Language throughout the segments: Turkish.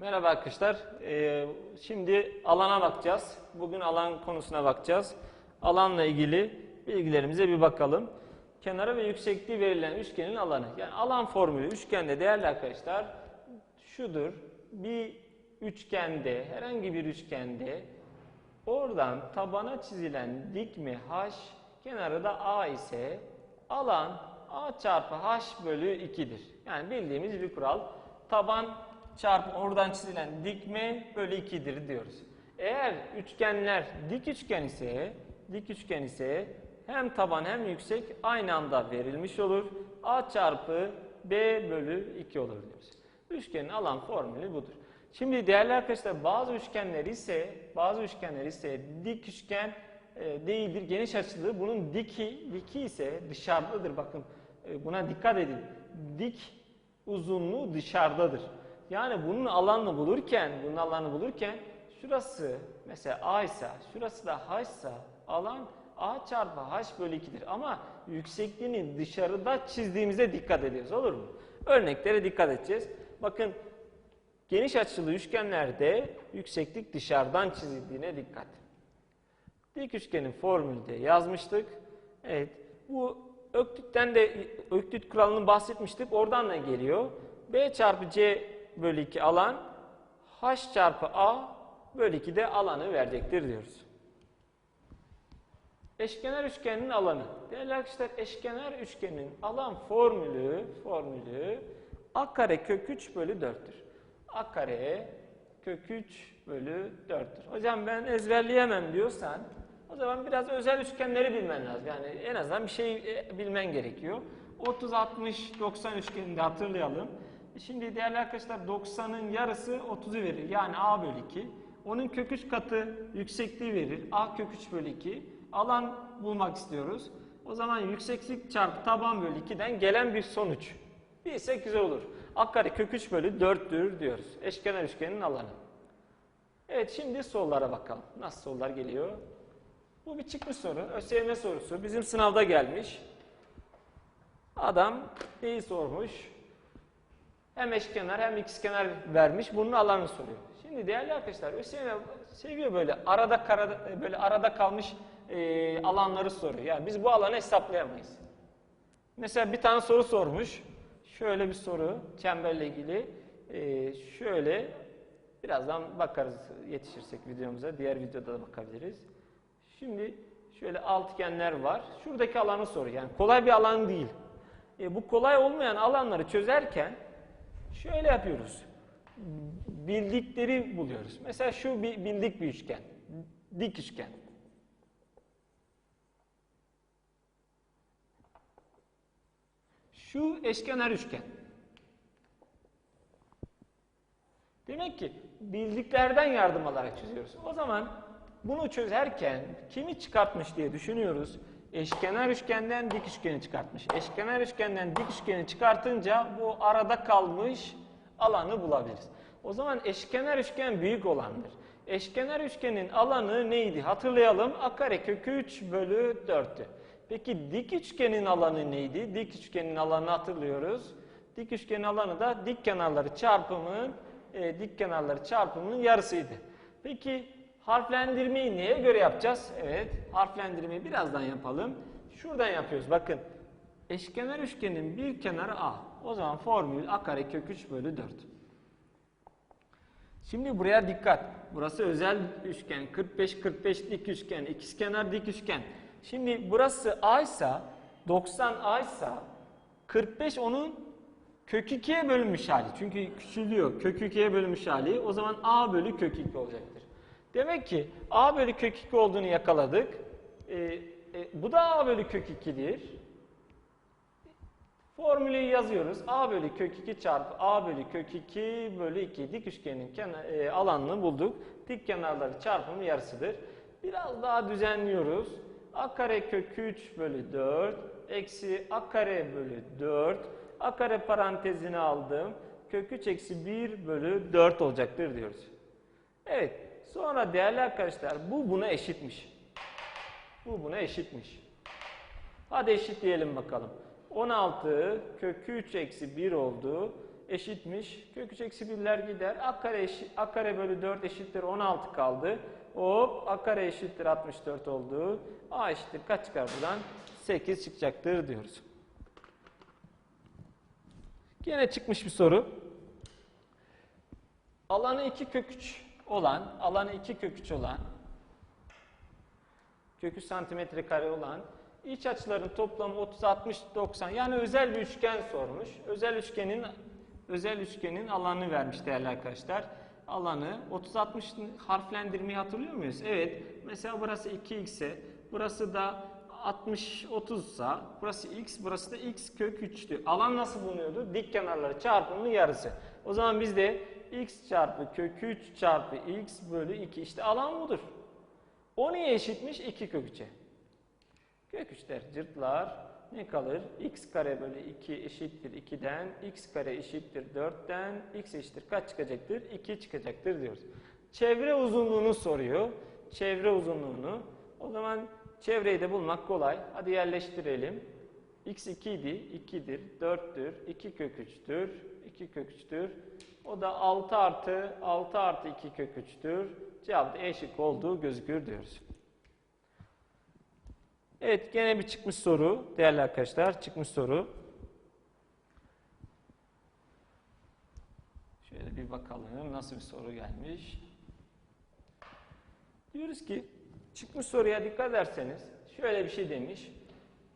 Merhaba arkadaşlar. Ee, şimdi alana bakacağız. Bugün alan konusuna bakacağız. Alanla ilgili bilgilerimize bir bakalım. Kenarı ve yüksekliği verilen üçgenin alanı. Yani alan formülü üçgende değerli arkadaşlar şudur. Bir üçgende, herhangi bir üçgende oradan tabana çizilen dikme h, kenarı da a ise alan a çarpı h bölü 2'dir. Yani bildiğimiz bir kural. Taban çarpı oradan çizilen dikme bölü 2'dir diyoruz. Eğer üçgenler dik üçgen ise, dik üçgen ise hem taban hem yüksek aynı anda verilmiş olur. A çarpı B bölü 2 olur diyoruz. Üçgenin alan formülü budur. Şimdi değerli arkadaşlar bazı üçgenler ise, bazı üçgenler ise dik üçgen e, değildir, geniş açılı. Bunun diki, diki ise dışarıdadır. Bakın e, buna dikkat edin. Dik uzunluğu dışarıdadır. Yani bunun alanını bulurken, bunun alanını bulurken şurası mesela A ise, şurası da H ise alan A çarpı H bölü 2'dir. Ama yüksekliğini dışarıda çizdiğimize dikkat ediyoruz. Olur mu? Örneklere dikkat edeceğiz. Bakın geniş açılı üçgenlerde yükseklik dışarıdan çizildiğine dikkat. Dik üçgenin formülü de yazmıştık. Evet. Bu Öklit'ten de Öklit kuralını bahsetmiştik. Oradan da geliyor. B çarpı C bölü 2 alan H çarpı A bölü 2 de alanı verecektir diyoruz. Eşkenar üçgenin alanı. Değerli arkadaşlar eşkenar üçgenin alan formülü formülü a kare kök 3 bölü 4'tür. a kare kök 3 bölü 4'tür. Hocam ben ezberleyemem diyorsan o zaman biraz özel üçgenleri bilmen lazım. Yani en azından bir şey e, bilmen gerekiyor. 30 60 90 üçgenini de hatırlayalım. Şimdi değerli arkadaşlar 90'ın yarısı 30'u verir. Yani a bölü 2. Onun kök 3 katı yüksekliği verir. a kök 3 bölü 2. Alan bulmak istiyoruz. O zaman yükseklik çarpı taban bölü 2'den gelen bir sonuç. Bilsek güzel olur. A kare kök 3 bölü 4'tür diyoruz. Eşkenar üçgenin alanı. Evet şimdi sorulara bakalım. Nasıl sorular geliyor? Bu bir çıkmış soru. ÖSYM sorusu. Bizim sınavda gelmiş. Adam neyi sormuş? Hem eşkenar hem ikizkenar vermiş. Bunun alanını soruyor. Şimdi değerli arkadaşlar ÖSYM seviyor böyle arada karada, böyle arada kalmış e, alanları soruyor. Yani biz bu alanı hesaplayamayız. Mesela bir tane soru sormuş. Şöyle bir soru çemberle ilgili. E, şöyle birazdan bakarız yetişirsek videomuza. Diğer videoda da bakabiliriz. Şimdi şöyle altıgenler var. Şuradaki alanı soruyor. Yani kolay bir alan değil. E, bu kolay olmayan alanları çözerken şöyle yapıyoruz. Bildikleri buluyoruz. Mesela şu bir bildik bir üçgen. Dik üçgen. Şu eşkenar üçgen. Demek ki bildiklerden yardım alarak çiziyoruz. O zaman bunu çözerken kimi çıkartmış diye düşünüyoruz. Eşkenar üçgenden dik üçgeni çıkartmış. Eşkenar üçgenden dik üçgeni çıkartınca bu arada kalmış alanı bulabiliriz. O zaman eşkenar üçgen büyük olandır. Eşkenar üçgenin alanı neydi? Hatırlayalım. A kare kökü 3 bölü 4'tü. Peki dik üçgenin alanı neydi? Dik üçgenin alanı hatırlıyoruz. Dik üçgenin alanı da dik kenarları çarpımının e, dik kenarları çarpımının yarısıydı. Peki harflendirmeyi neye göre yapacağız? Evet, harflendirmeyi birazdan yapalım. Şuradan yapıyoruz. Bakın. Eşkenar üçgenin bir kenarı A. O zaman formül A kare kök 3 bölü 4. Şimdi buraya dikkat. Burası özel üçgen. 45 45 dik üçgen, ikizkenar dik üçgen. Şimdi burası A ise 90 A ise 45 onun kök 2'ye bölünmüş hali. Çünkü küçülüyor. Kök 2'ye bölünmüş hali. O zaman A bölü kök 2 olacaktır. Demek ki A bölü kök 2 olduğunu yakaladık. E, e, bu da A bölü kök 2'dir. Formülü yazıyoruz. A bölü kök 2 çarpı A bölü kök 2 bölü 2 dik üçgenin kenar, e, alanını bulduk. Dik kenarları çarpımı yarısıdır. Biraz daha düzenliyoruz. A kare kök 3 bölü 4 eksi A kare bölü 4 A kare parantezini aldım. Kök 3 eksi 1 bölü 4 olacaktır diyoruz. Evet. Sonra değerli arkadaşlar bu buna eşitmiş. Bu buna eşitmiş. Hadi eşitleyelim bakalım. 16 kök 3 eksi 1 oldu. eşitmiş. Kök 3 eksi 1'ler gider. A kare, eşi- A kare bölü 4 eşittir 16 kaldı. Hop A kare eşittir 64 oldu. A eşittir kaç çıkar buradan? 8 çıkacaktır diyoruz. Yine çıkmış bir soru. Alanı 2 kök 3 olan, alanı 2 kök 3 olan, kök 3 santimetre kare olan iç açıların toplamı 30, 60, 90 yani özel bir üçgen sormuş. Özel üçgenin özel üçgenin alanını vermiş değerli arkadaşlar. Alanı 30 60 harflendirmeyi hatırlıyor muyuz? Evet. Mesela burası 2x ise burası da 60 30 sa burası x burası da x kök 3'tü. Alan nasıl bulunuyordu? Dik kenarları çarpımının yarısı. O zaman biz de x çarpı kök 3 çarpı x bölü 2 işte alan budur. O niye eşitmiş? 2 kök 3'e. Kök 3'ler cırtlar. Ne kalır? x kare bölü 2 eşittir 2'den, x kare eşittir 4'ten, x eşittir kaç çıkacaktır? 2 çıkacaktır diyoruz. Çevre uzunluğunu soruyor. Çevre uzunluğunu. O zaman çevreyi de bulmak kolay. Hadi yerleştirelim. x 2 idi, 2'dir, 4'tür, 2 kök 3'tür, 2 kök 3'tür. O da 6 artı 6 artı 2 kök 3'tür. Cevap da E şıkkı olduğu gözükür diyoruz. Evet gene bir çıkmış soru değerli arkadaşlar çıkmış soru. Şöyle bir bakalım nasıl bir soru gelmiş. Diyoruz ki çıkmış soruya dikkat ederseniz şöyle bir şey demiş.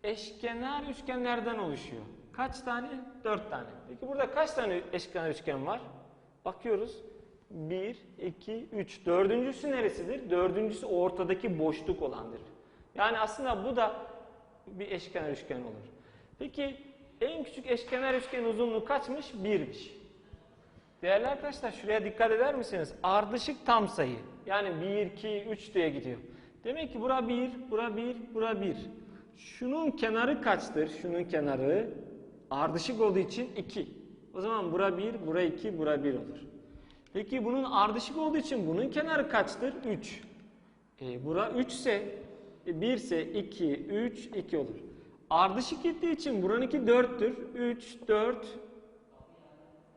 Eşkenar üçgenlerden oluşuyor. Kaç tane? Dört tane. Peki burada kaç tane eşkenar üçgen var? Bakıyoruz. Bir, iki, üç. Dördüncüsü neresidir? Dördüncüsü ortadaki boşluk olandır. Yani aslında bu da bir eşkenar üçgen olur. Peki en küçük eşkenar üçgen uzunluğu kaçmış? Birmiş. Değerli arkadaşlar şuraya dikkat eder misiniz? Ardışık tam sayı. Yani 1, 2, 3 diye gidiyor. Demek ki bura 1, bura 1, bura 1. Şunun kenarı kaçtır? Şunun kenarı ardışık olduğu için 2. O zaman bura 1, bura 2, bura 1 olur. Peki bunun ardışık olduğu için bunun kenarı kaçtır? 3. E, bura 3 ise 1 ise 2, 3, 2 olur. Ardışık gittiği için buranınki 4'tür. 3, 4,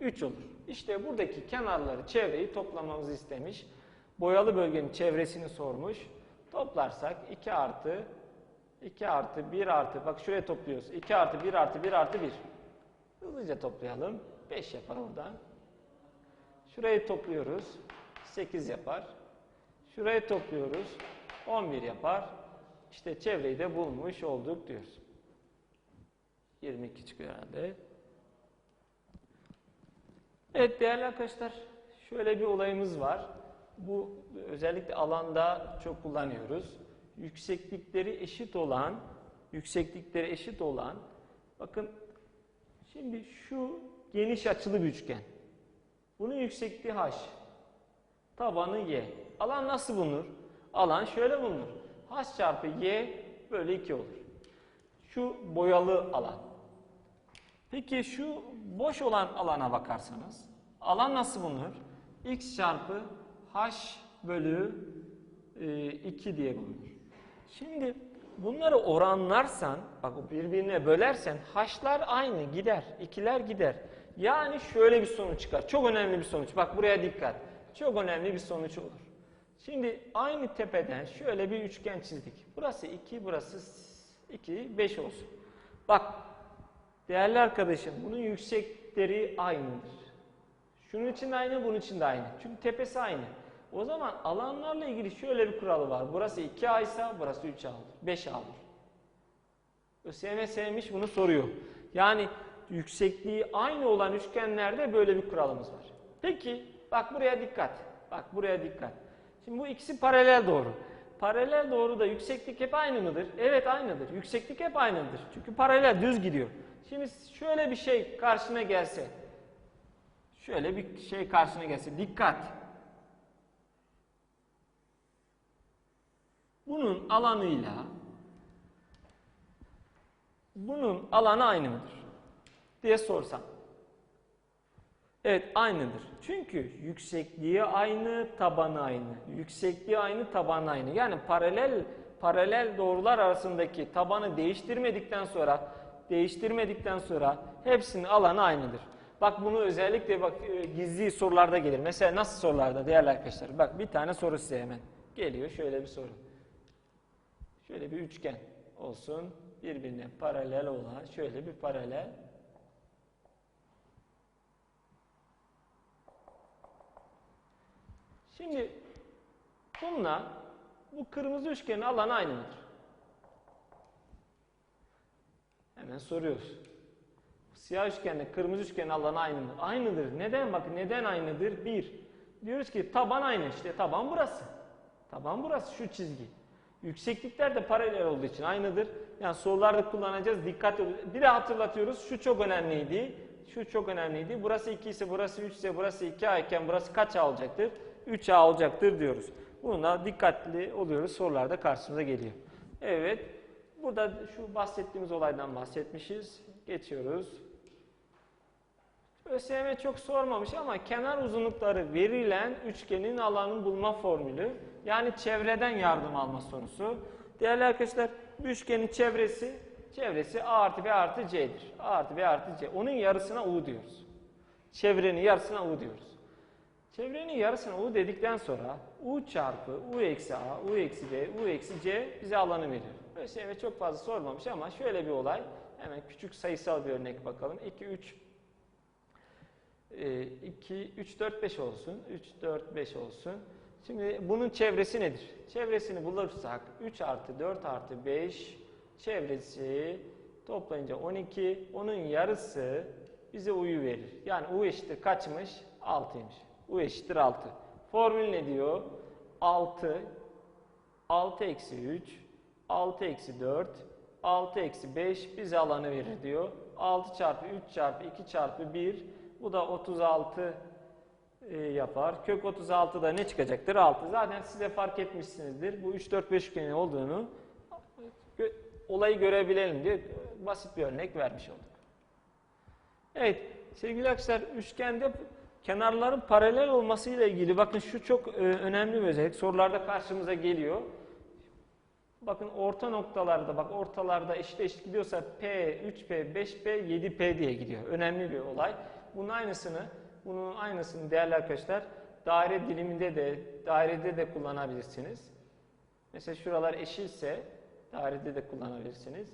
3 olur. İşte buradaki kenarları, çevreyi toplamamızı istemiş. Boyalı bölgenin çevresini sormuş. Toplarsak 2 artı 2 artı 1 artı bak şuraya topluyoruz. 2 artı 1 artı 1 artı 1. Hızlıca toplayalım. 5 yapar oradan. Şurayı topluyoruz. 8 yapar. Şurayı topluyoruz. 11 yapar. İşte çevreyi de bulmuş olduk diyoruz. 22 çıkıyor herhalde. Evet değerli arkadaşlar şöyle bir olayımız var. Bu özellikle alanda çok kullanıyoruz. Yükseklikleri eşit olan, yükseklikleri eşit olan, bakın şimdi şu geniş açılı bir üçgen. Bunun yüksekliği h, tabanı y. Alan nasıl bulunur? Alan şöyle bulunur. h çarpı y bölü 2 olur. Şu boyalı alan. Peki şu boş olan alana bakarsanız alan nasıl bulunur? x çarpı h bölü e, 2 diye bulunur. Şimdi bunları oranlarsan, bak birbirine bölersen h'lar aynı gider, ikiler gider. Yani şöyle bir sonuç çıkar. Çok önemli bir sonuç. Bak buraya dikkat. Çok önemli bir sonuç olur. Şimdi aynı tepeden şöyle bir üçgen çizdik. Burası 2, burası 2, 5 olsun. Bak Değerli arkadaşım bunun yüksekleri aynıdır. Şunun için aynı, bunun için de aynı. Çünkü tepesi aynı. O zaman alanlarla ilgili şöyle bir kuralı var. Burası 2A ise burası 3A olur. 5A olur. ÖSYM sevmiş bunu soruyor. Yani yüksekliği aynı olan üçgenlerde böyle bir kuralımız var. Peki bak buraya dikkat. Bak buraya dikkat. Şimdi bu ikisi paralel doğru. Paralel doğru da yükseklik hep aynı mıdır? Evet aynıdır. Yükseklik hep aynıdır. Çünkü paralel düz gidiyor. Şimdi şöyle bir şey karşına gelse. Şöyle bir şey karşına gelse. Dikkat. Bunun alanıyla bunun alanı aynı mıdır? diye sorsam. Evet aynıdır. Çünkü yüksekliği aynı, tabanı aynı. Yüksekliği aynı, tabanı aynı. Yani paralel paralel doğrular arasındaki tabanı değiştirmedikten sonra değiştirmedikten sonra hepsinin alanı aynıdır. Bak bunu özellikle bak e, gizli sorularda gelir. Mesela nasıl sorularda değerli arkadaşlar? Bak bir tane soru size hemen geliyor. Şöyle bir soru. Şöyle bir üçgen olsun. Birbirine paralel olan şöyle bir paralel. Şimdi bununla bu kırmızı üçgenin alanı aynı mıdır? Hemen soruyoruz. Siyah üçgenle kırmızı üçgenin alanı aynı mı? Aynıdır. Neden? Bak neden aynıdır? Bir, diyoruz ki taban aynı. İşte taban burası. Taban burası şu çizgi. Yükseklikler de paralel olduğu için aynıdır. Yani sorularda kullanacağız. Dikkat. Bir de hatırlatıyoruz. Şu çok önemliydi. Şu çok önemliydi. Burası 2 ise burası 3 ise burası 2A iken burası kaç A olacaktır? 3A olacaktır diyoruz. Buna dikkatli oluyoruz. Sorularda karşımıza geliyor. Evet. Burada şu bahsettiğimiz olaydan bahsetmişiz. Geçiyoruz. ÖSYM çok sormamış ama kenar uzunlukları verilen üçgenin alanını bulma formülü. Yani çevreden yardım alma sorusu. Değerli arkadaşlar bu üçgenin çevresi çevresi A artı B artı C'dir. A artı B artı C. Onun yarısına U diyoruz. Çevrenin yarısına U diyoruz. Çevrenin yarısına U dedikten sonra U çarpı U eksi A, U eksi B, U eksi C bize alanı veriyor. ÖSYM çok fazla sormamış ama şöyle bir olay. Hemen küçük sayısal bir örnek bakalım. 2, 3, 2, 3, 4, 5 olsun. 3, 4, 5 olsun. Şimdi bunun çevresi nedir? Çevresini bulursak 3 artı 4 artı 5 çevresi toplayınca 12. Onun yarısı bize U'yu verir. Yani U eşittir kaçmış? 6'ymış. U eşittir 6. Formül ne diyor? 6, 6 eksi 3, 6 eksi 4, 6 eksi 5 bize alanı verir diyor. 6 çarpı 3 çarpı 2 çarpı 1 bu da 36 e, yapar. Kök 36 da ne çıkacaktır? 6. Zaten size fark etmişsinizdir. Bu 3, 4, 5 üçgeni olduğunu olayı görebilelim diye basit bir örnek vermiş olduk. Evet sevgili arkadaşlar üçgende kenarların paralel olması ile ilgili bakın şu çok e, önemli bir özellik. Sorularda karşımıza geliyor. Bakın orta noktalarda bak ortalarda eşit eşit gidiyorsa P, 3P, 5P, 7P diye gidiyor. Önemli bir olay. Bunun aynısını, bunun aynısını değerli arkadaşlar daire diliminde de, dairede de kullanabilirsiniz. Mesela şuralar eşitse dairede de kullanabilirsiniz.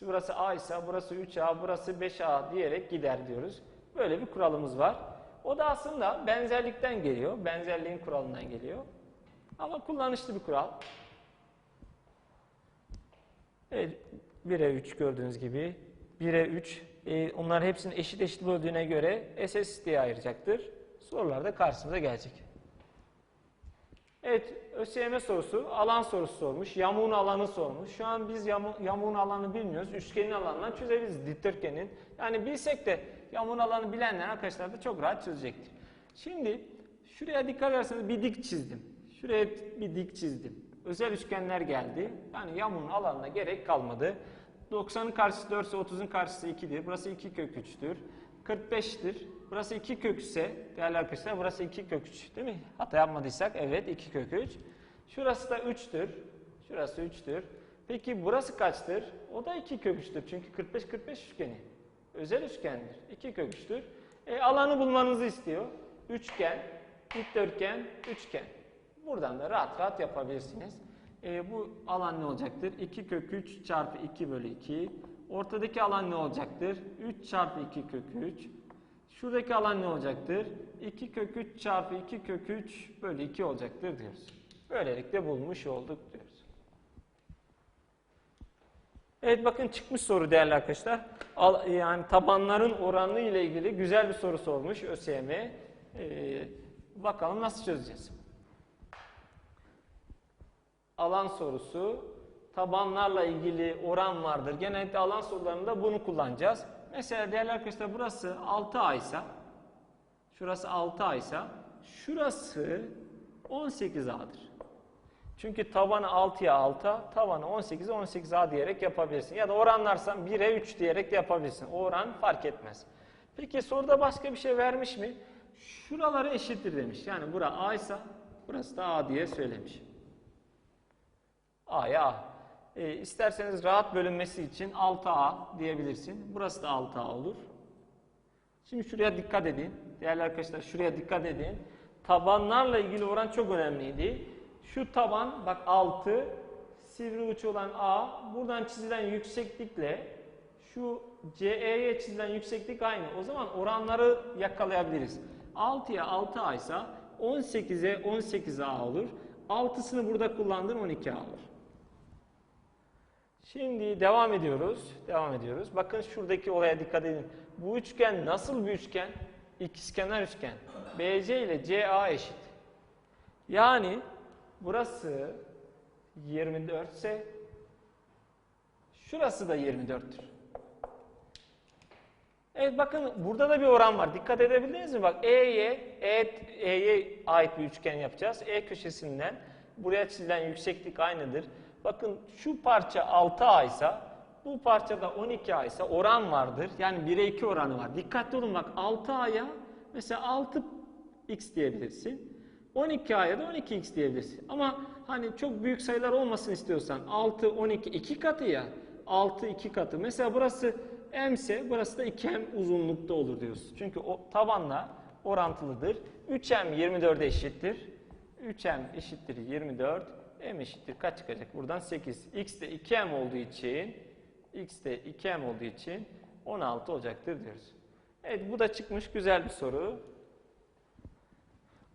Burası A ise burası 3A, burası 5A diyerek gider diyoruz. Böyle bir kuralımız var. O da aslında benzerlikten geliyor. Benzerliğin kuralından geliyor. Ama kullanışlı bir kural. Evet, 1'e 3 gördüğünüz gibi. 1'e 3. E, onlar hepsinin eşit eşit böldüğüne göre SS diye ayıracaktır. Sorularda karşımıza gelecek. Evet, ÖSYM sorusu, alan sorusu sormuş. Yamuğun alanı sormuş. Şu an biz yamu, yamuğun alanı bilmiyoruz. Üçgenin alanından çözebiliriz dikdörtgenin. Yani bilsek de yamuğun alanı bilenler arkadaşlar da çok rahat çözecektir. Şimdi şuraya dikkat ederseniz bir dik çizdim. Şuraya bir dik çizdim. Özel üçgenler geldi. Yani yamuğun alanına gerek kalmadı. 90'ın karşısı 4 ise 30'un karşısı 2'dir. Burası 2 kök 3'tür. 45'tir. Burası 2 kök 3 ise değerli arkadaşlar burası 2 kök 3 değil mi? Hata yapmadıysak evet 2 kök 3. Şurası da 3'tür. Şurası 3'tür. Peki burası kaçtır? O da 2 kök 3'tür. Çünkü 45 45 üçgeni. Özel üçgendir. 2 kök 3'tür. E, alanı bulmanızı istiyor. Üçgen, dikdörtgen, üçgen. Buradan da rahat rahat yapabilirsiniz. E, bu alan ne olacaktır? 2 kök 3 çarpı 2 bölü 2. Ortadaki alan ne olacaktır? 3 çarpı 2 kök 3. Şuradaki alan ne olacaktır? 2 kök 3 çarpı 2 kök 3 bölü 2 olacaktır diyoruz. Böylelikle bulmuş olduk diyoruz. Evet bakın çıkmış soru değerli arkadaşlar. Al, yani tabanların oranı ile ilgili güzel bir soru sormuş ÖSYM. Ee, bakalım nasıl çözeceğiz? Alan sorusu tabanlarla ilgili oran vardır. Genellikle alan sorularında bunu kullanacağız. Mesela değerli arkadaşlar burası 6A ise şurası 6A ise şurası 18A'dır. Çünkü tabanı 6'ya 6, tavanı 18'e 18A diyerek yapabilirsin. Ya da oranlarsan 1'e 3 diyerek de yapabilirsin. O oran fark etmez. Peki soruda başka bir şey vermiş mi? Şuraları eşittir demiş. Yani bura A ise burası da A diye söylemiş. A'ya A. E, isterseniz rahat bölünmesi için 6A diyebilirsin. Burası da 6A olur. Şimdi şuraya dikkat edin. Değerli arkadaşlar şuraya dikkat edin. Tabanlarla ilgili oran çok önemliydi. Şu taban bak 6 sivri uç olan A buradan çizilen yükseklikle şu CE'ye çizilen yükseklik aynı. O zaman oranları yakalayabiliriz. 6'ya 6A ise 18'e 18A olur. 6'sını burada kullandın 12A olur. Şimdi devam ediyoruz. Devam ediyoruz. Bakın şuradaki olaya dikkat edin. Bu üçgen nasıl bir üçgen? İkizkenar üçgen. BC ile CA eşit. Yani burası 24 ise şurası da 24'tür. Evet bakın burada da bir oran var. Dikkat edebildiniz mi? Bak E'ye E, E'ye ait bir üçgen yapacağız. E köşesinden buraya çizilen yükseklik aynıdır. Bakın şu parça 6A ise bu parçada 12A ise oran vardır. Yani 1'e 2 oranı var. Dikkatli olun bak 6A'ya mesela 6x diyebilirsin. 12A'ya da 12x diyebilirsin. Ama hani çok büyük sayılar olmasın istiyorsan 6, 12 iki katı ya. 6 iki katı. Mesela burası m ise burası da 2m uzunlukta olur diyoruz. Çünkü o tabanla orantılıdır. 3m 24'e eşittir. 3m eşittir 24. m eşittir kaç çıkacak? Buradan 8. x de 2m olduğu için x de 2m olduğu için 16 olacaktır diyoruz. Evet bu da çıkmış güzel bir soru.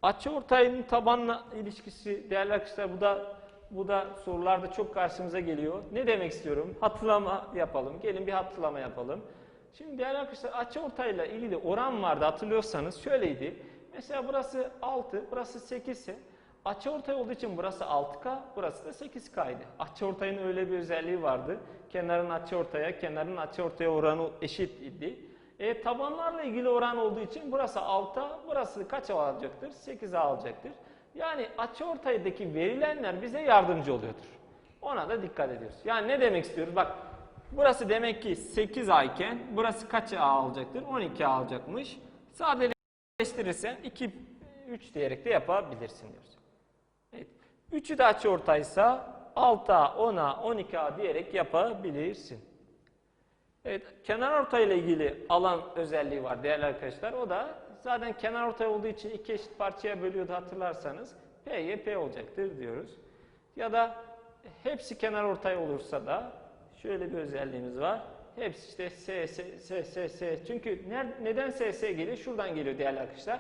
Açıortayın tabanla ilişkisi değerli arkadaşlar bu da bu da sorularda çok karşımıza geliyor. Ne demek istiyorum? Hatırlama yapalım. Gelin bir hatırlama yapalım. Şimdi değerli arkadaşlar açıortayla ilgili oran vardı hatırlıyorsanız şöyleydi. Mesela burası 6, burası 8 ise açıortay olduğu için burası 6K, burası da 8K'ydı. Açıortayın öyle bir özelliği vardı. Kenarın açıortaya, kenarın açıortaya oranı eşit idi. E, tabanlarla ilgili oran olduğu için burası 6, burası kaç alacaktır? 8 alacaktır. Yani açıortaydaki verilenler bize yardımcı oluyordur. Ona da dikkat ediyoruz. Yani ne demek istiyoruz? Bak burası demek ki 8 A iken burası kaç A alacaktır? 12 A alacakmış. Sadeleştirirsen 2 3 diyerek de yapabilirsin diyoruz. 3'ü de açıortaysa 6A, 10A, 12A diyerek yapabilirsin. Evet, kenar ortay ile ilgili alan özelliği var değerli arkadaşlar. O da zaten kenar ortay olduğu için iki eşit parçaya bölüyordu hatırlarsanız. P'ye P olacaktır diyoruz. Ya da hepsi kenar ortay olursa da şöyle bir özelliğimiz var. Hepsi işte S, S, S, S, S. Çünkü ner- neden S, S geliyor? Şuradan geliyor değerli arkadaşlar.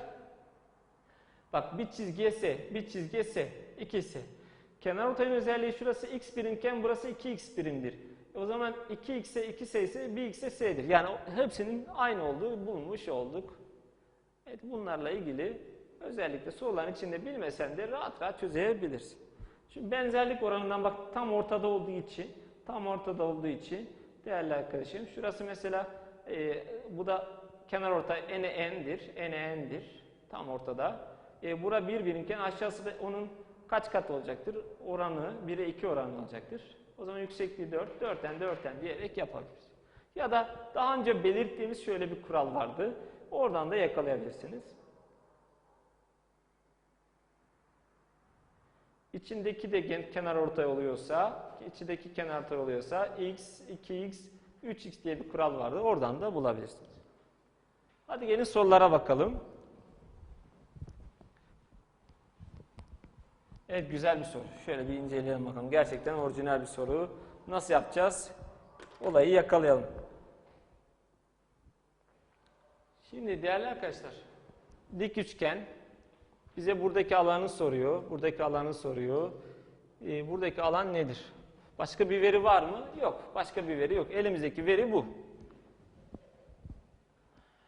Bak bir çizgiye S, bir çizgiye S, ikisi. Kenar ortayın özelliği şurası x birimken burası 2x birimdir. O zaman 2x'e 2s ise 1x'e s'dir. Yani hepsinin aynı olduğu bulmuş olduk. Evet bunlarla ilgili özellikle soruların içinde bilmesen de rahat rahat çözebilirsin. Şimdi benzerlik oranından bak tam ortada olduğu için, tam ortada olduğu için değerli arkadaşım şurası mesela e, bu da kenar ortay n'e n'dir, n'e n'dir. Tam ortada. E, bura 1 birimken aşağısı da onun kaç kat olacaktır? Oranı 1'e 2 oranı olacaktır. O zaman yüksekliği 4, 4'ten 4'ten diyerek yapabiliriz. Ya da daha önce belirttiğimiz şöyle bir kural vardı. Oradan da yakalayabilirsiniz. İçindeki de kenar ortay oluyorsa, içindeki kenar ortay oluyorsa x, 2x, 3x diye bir kural vardı. Oradan da bulabilirsiniz. Hadi gelin sorulara bakalım. Evet güzel bir soru. Şöyle bir inceleyelim bakalım. Gerçekten orijinal bir soru. Nasıl yapacağız? Olayı yakalayalım. Şimdi değerli arkadaşlar, dik üçgen bize buradaki alanı soruyor. Buradaki alanı soruyor. Ee, buradaki alan nedir? Başka bir veri var mı? Yok. Başka bir veri yok. Elimizdeki veri bu.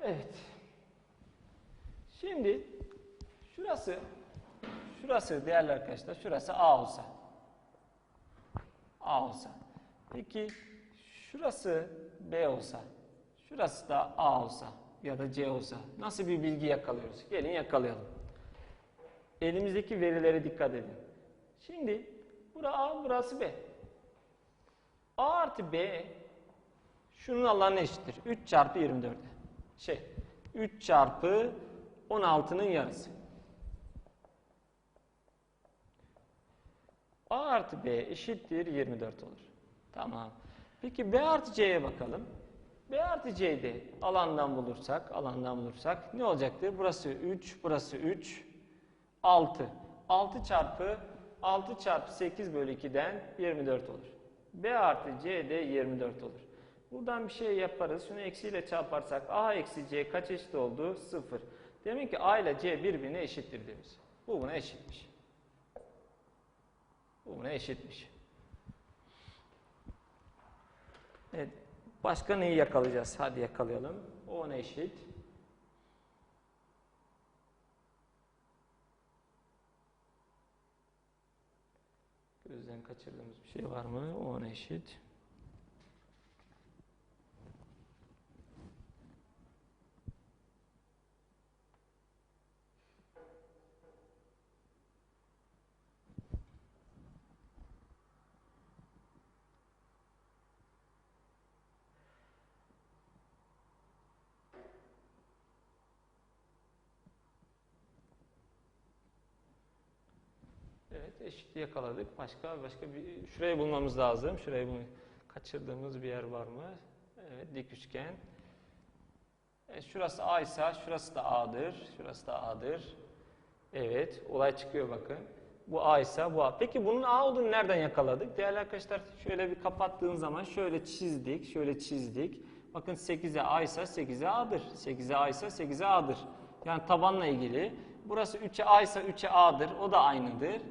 Evet. Şimdi şurası Şurası değerli arkadaşlar, şurası A olsa. A olsa. Peki şurası B olsa, şurası da A olsa ya da C olsa nasıl bir bilgi yakalıyoruz? Gelin yakalayalım. Elimizdeki verilere dikkat edin. Şimdi bura A, burası B. A artı B şunun alanı eşittir. 3 çarpı 24'e. Şey, 3 çarpı 16'nın yarısı. A artı B eşittir 24 olur. Tamam. Peki B artı C'ye bakalım. B artı C'de alandan bulursak, alandan bulursak ne olacaktır? Burası 3, burası 3, 6. 6 çarpı 6 çarpı 8 bölü 2'den 24 olur. B artı C de 24 olur. Buradan bir şey yaparız. Şunu eksiyle çarparsak A eksi C kaç eşit oldu? 0. Demek ki A ile C birbirine eşittir demiş. Bu buna eşitmiş. Bu buna eşitmiş. Evet. Başka neyi yakalayacağız? Hadi yakalayalım. O ona eşit. Gözden kaçırdığımız bir şey var mı? O ona eşit. Evet eşitliği yakaladık. Başka başka bir şurayı bulmamız lazım. Şurayı bul kaçırdığımız bir yer var mı? Evet dik üçgen. Evet, şurası A ise şurası da A'dır. Şurası da A'dır. Evet olay çıkıyor bakın. Bu A ise bu A. Peki bunun A olduğunu nereden yakaladık? Değerli arkadaşlar şöyle bir kapattığın zaman şöyle çizdik. Şöyle çizdik. Bakın 8'e A ise 8'e A'dır. 8'e A ise 8'e A'dır. Yani tabanla ilgili. Burası 3'e A ise 3'e A'dır. O da aynıdır.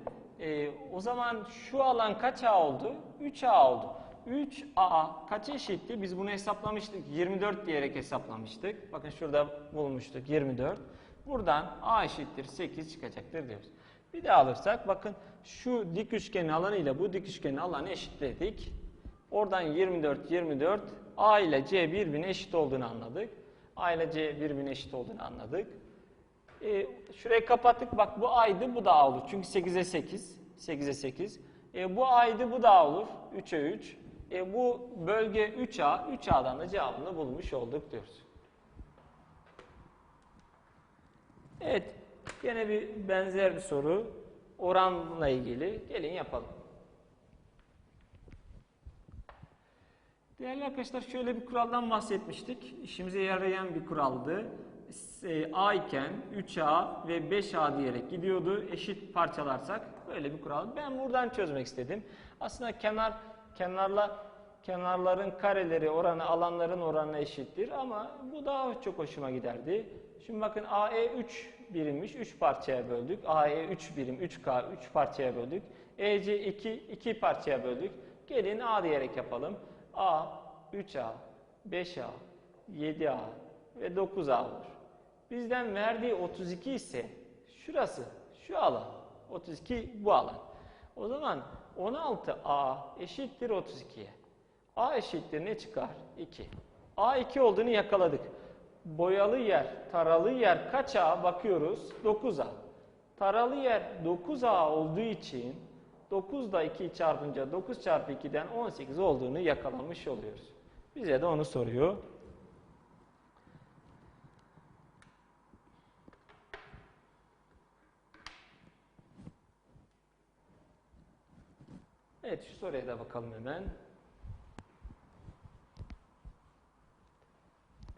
Ee, o zaman şu alan kaç A oldu? 3A oldu. 3A kaç eşitti? Biz bunu hesaplamıştık. 24 diyerek hesaplamıştık. Bakın şurada bulmuştuk 24. Buradan A eşittir 8 çıkacaktır diyoruz. Bir de alırsak bakın şu dik üçgenin alanı ile bu dik üçgenin alanı eşitledik. Oradan 24 24 A ile C birbirine eşit olduğunu anladık. A ile C birbirine eşit olduğunu anladık. E, şurayı kapattık. Bak bu A'ydı bu da olur. Çünkü 8'e 8. 8'e 8. E, bu A'ydı bu da olur. 3'e 3. E, bu bölge 3A. 3A'dan da cevabını bulmuş olduk diyoruz. Evet. Yine bir benzer bir soru. Oranla ilgili. Gelin yapalım. Değerli arkadaşlar şöyle bir kuraldan bahsetmiştik. İşimize yarayan bir kuraldı. A iken 3A ve 5A diyerek gidiyordu. Eşit parçalarsak böyle bir kural. Ben buradan çözmek istedim. Aslında kenar kenarla kenarların kareleri oranı alanların oranına eşittir ama bu daha çok hoşuma giderdi. Şimdi bakın AE 3 birimmiş. 3 parçaya böldük. AE 3 birim 3K 3 parçaya böldük. EC 2 2 parçaya böldük. Gelin A diyerek yapalım. A 3A 5A 7A ve 9A olur. Bizden verdiği 32 ise şurası, şu alan. 32 bu alan. O zaman 16A eşittir 32'ye. A eşittir ne çıkar? 2. A 2 olduğunu yakaladık. Boyalı yer, taralı yer kaç A bakıyoruz? 9A. Taralı yer 9A olduğu için 9 da 2'yi çarpınca 9 çarpı 2'den 18 olduğunu yakalamış oluyoruz. Bize de onu soruyor. Evet şu soruya da bakalım hemen.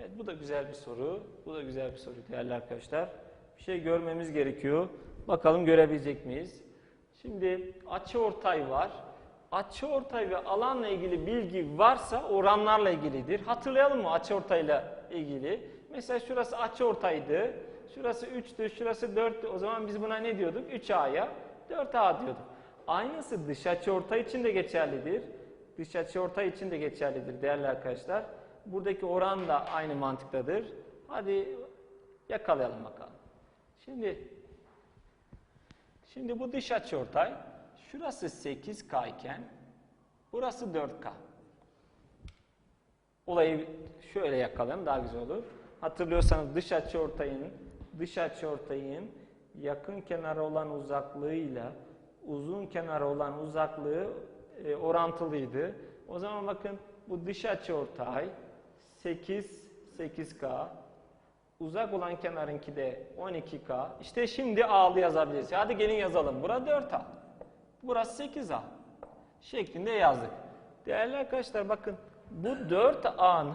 Evet bu da güzel bir soru. Bu da güzel bir soru değerli arkadaşlar. Bir şey görmemiz gerekiyor. Bakalım görebilecek miyiz? Şimdi açıortay var. Açıortay ve alanla ilgili bilgi varsa oranlarla ilgilidir. Hatırlayalım mı açıortayla ilgili? Mesela şurası açıortaydı. Şurası 3'tü, şurası 4'tü. O zaman biz buna ne diyorduk? 3A'ya 4A diyorduk. Aynısı dış açıortay için de geçerlidir. Dış açıortay için de geçerlidir değerli arkadaşlar. Buradaki oran da aynı mantıktadır. Hadi yakalayalım bakalım. Şimdi Şimdi bu dış açıortay şurası 8K iken burası 4K. Olayı şöyle yakalayalım daha güzel olur. Hatırlıyorsanız dış açıortayın dış açıortayın yakın kenara olan uzaklığıyla uzun kenara olan uzaklığı e, orantılıydı. O zaman bakın bu dış açıortay 8 8K Uzak olan kenarınki de 12K. İşte şimdi A'lı yazabiliriz. Hadi gelin yazalım. Burası 4A. Burası 8A. Şeklinde yazdık. Değerli arkadaşlar bakın bu 4A'nın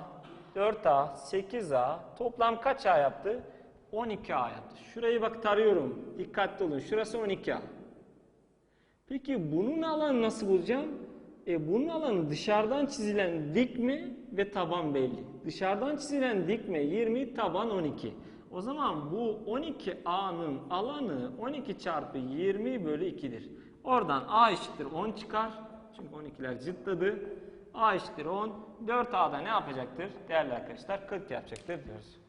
4A, 8A toplam kaç A yaptı? 12A yaptı. Şurayı bak tarıyorum. Dikkatli olun. Şurası 12A. Peki bunun alanı nasıl bulacağım? E bunun alanı dışarıdan çizilen dikme ve taban belli. Dışarıdan çizilen dikme 20, taban 12. O zaman bu 12A'nın alanı 12 çarpı 20 bölü 2'dir. Oradan A eşittir 10 çıkar. Çünkü 12'ler zıtladı. A eşittir 10. 4A'da ne yapacaktır? Değerli arkadaşlar 40 yapacaktır diyoruz.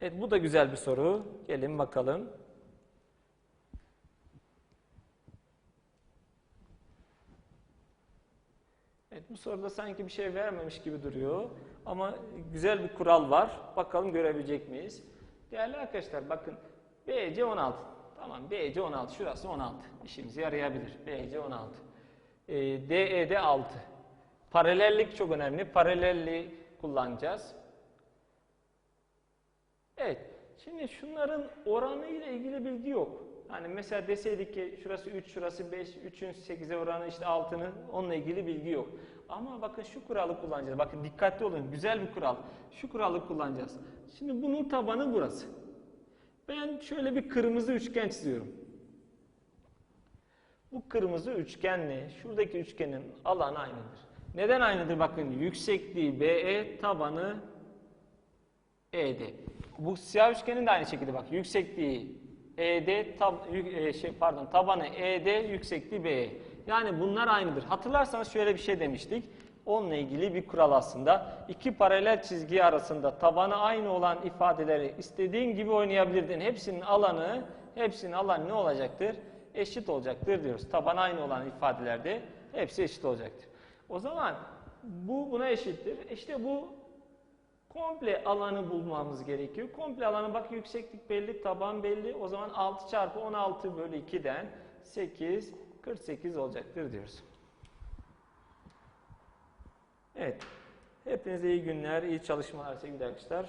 Evet bu da güzel bir soru. Gelin bakalım. Evet bu soruda sanki bir şey vermemiş gibi duruyor. Ama güzel bir kural var. Bakalım görebilecek miyiz? Değerli arkadaşlar bakın BC 16. Tamam BC 16. Şurası 16. İşimize yarayabilir. BC 16. Ee, DE'de 6. Paralellik çok önemli. Paralelliği kullanacağız. Evet. Şimdi şunların oranı ile ilgili bilgi yok. Hani mesela deseydik ki şurası 3, şurası 5, 3'ün 8'e oranı işte 6'nın onunla ilgili bilgi yok. Ama bakın şu kuralı kullanacağız. Bakın dikkatli olun. Güzel bir kural. Şu kuralı kullanacağız. Şimdi bunun tabanı burası. Ben şöyle bir kırmızı üçgen çiziyorum. Bu kırmızı üçgenle şuradaki üçgenin alanı aynıdır. Neden aynıdır? Bakın yüksekliği BE, tabanı ED. Bu siyah üçgenin de aynı şekilde bak yüksekliği ED tab, e, şey pardon tabanı ED yüksekliği BE. Yani bunlar aynıdır. Hatırlarsanız şöyle bir şey demiştik. Onunla ilgili bir kural aslında. İki paralel çizgi arasında tabanı aynı olan ifadeleri istediğin gibi oynayabilirdin. Hepsinin alanı, hepsinin alanı ne olacaktır? Eşit olacaktır diyoruz. Taban aynı olan ifadelerde hepsi eşit olacaktır. O zaman bu buna eşittir. İşte bu Komple alanı bulmamız gerekiyor. Komple alanı bak yükseklik belli, taban belli. O zaman 6 çarpı 16 bölü 2'den 8, 48 olacaktır diyoruz. Evet. Hepinize iyi günler, iyi çalışmalar sevgili arkadaşlar.